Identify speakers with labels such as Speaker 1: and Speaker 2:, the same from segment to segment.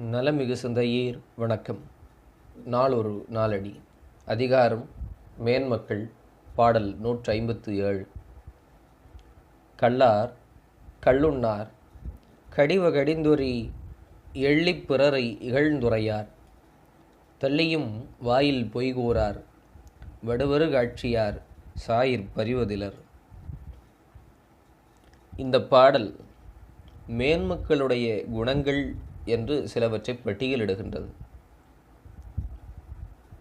Speaker 1: நலமிகு சிந்தையீர் வணக்கம். நாளொரு நாளடி. அதிகாரம் மேன்மக்கள் பாடல் நூற்றி ஐம்பத்து ஏழு கல்லார் கள்ளுண்ணார் கடிவ கடிந்துரி எள்ளிப் பிறரை இகழ்ந்துரையார் தள்ளியும் வாயில் பொய்கூறார் வடுவரு காட்சியார் சாயிர் பறிவதிலர் இந்த பாடல் மேன்மக்களுடைய குணங்கள் என்று சிலவற்றை பட்டியலிடுகின்றது.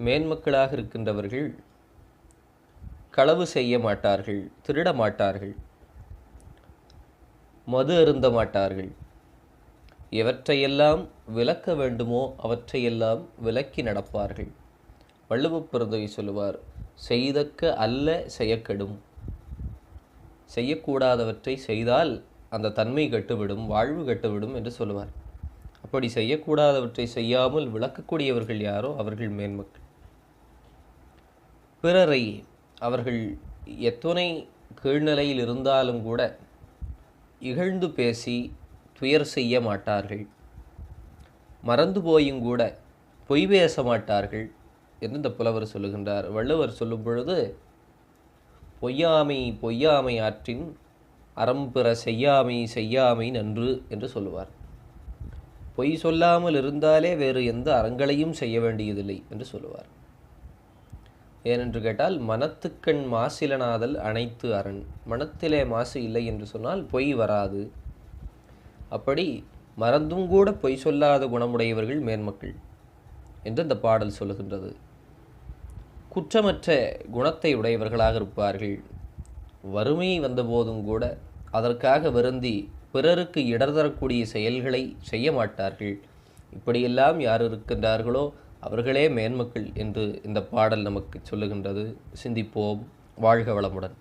Speaker 1: மேன்மக்களாக இருக்கின்றவர்கள் களவு செய்ய மாட்டார்கள் திருட மாட்டார்கள் மது அருந்த மாட்டார்கள். எவற்றையெல்லாம் விலக்க வேண்டுமோ அவற்றையெல்லாம் விலக்கி நடப்பார்கள். வள்ளுவப் பிறந்தவை சொல்லுவார் செய்தக்க அல்ல செய்யக்கெடும் செய்யக்கூடாதவற்றை செய்தால் அந்த தன்மை கட்டுவிடும் வாழ்வு கட்டுவிடும் என்று சொல்லுவார். அப்படி செய்யக்கூடாதவற்றை செய்யாமல் விளக்கக்கூடியவர்கள் யாரோ அவர்கள் மேன்மக்கள். பிறரை அவர்கள் எத்தனை கீழ்நிலையில் இருந்தாலும் கூட இகழ்ந்து பேசி துயர் செய்ய மாட்டார்கள். மறந்து போயும் கூட பொய் பேச மாட்டார்கள் என்று இந்த புலவர் சொல்லுகின்றார். வள்ளுவர் சொல்லும் பொழுது பொய்யாமை பொய்யாமை ஆற்றின் அறம்பிற செய்யாமை செய்யாமை நன்று என்று சொல்லுவார். பொய் சொல்லாமல் இருந்தாலே வேறு எந்த அறங்களையும் செய்ய வேண்டியதில்லை என்று சொல்லுவார். ஏனென்று கேட்டால் மனத்துக்கண் மாசிலனாதல் அனைத்து அரண். மனத்திலே மாசு இல்லை என்று சொன்னால் பொய் வராது. அப்படி மறந்தும் கூட பொய் சொல்லாத குணமுடையவர்கள் மேன்மக்கள் என்று இந்த பாடல் சொல்லுகின்றது. குற்றமற்ற குணத்தை உடையவர்களாக இருப்பார்கள். வறுமை வந்தபோதும் கூட அதற்காக வருந்தி பிறருக்கு இடர் தரக்கூடிய செயல்களை செய்ய மாட்டார்கள். இப்படியெல்லாம் யார் இருக்கின்றார்களோ அவர்களே மேன்மக்கள் என்று இந்த பாடல் நமக்கு சொல்லுகின்றது. சிந்திப்போம். வாழ்க வளமுடன்.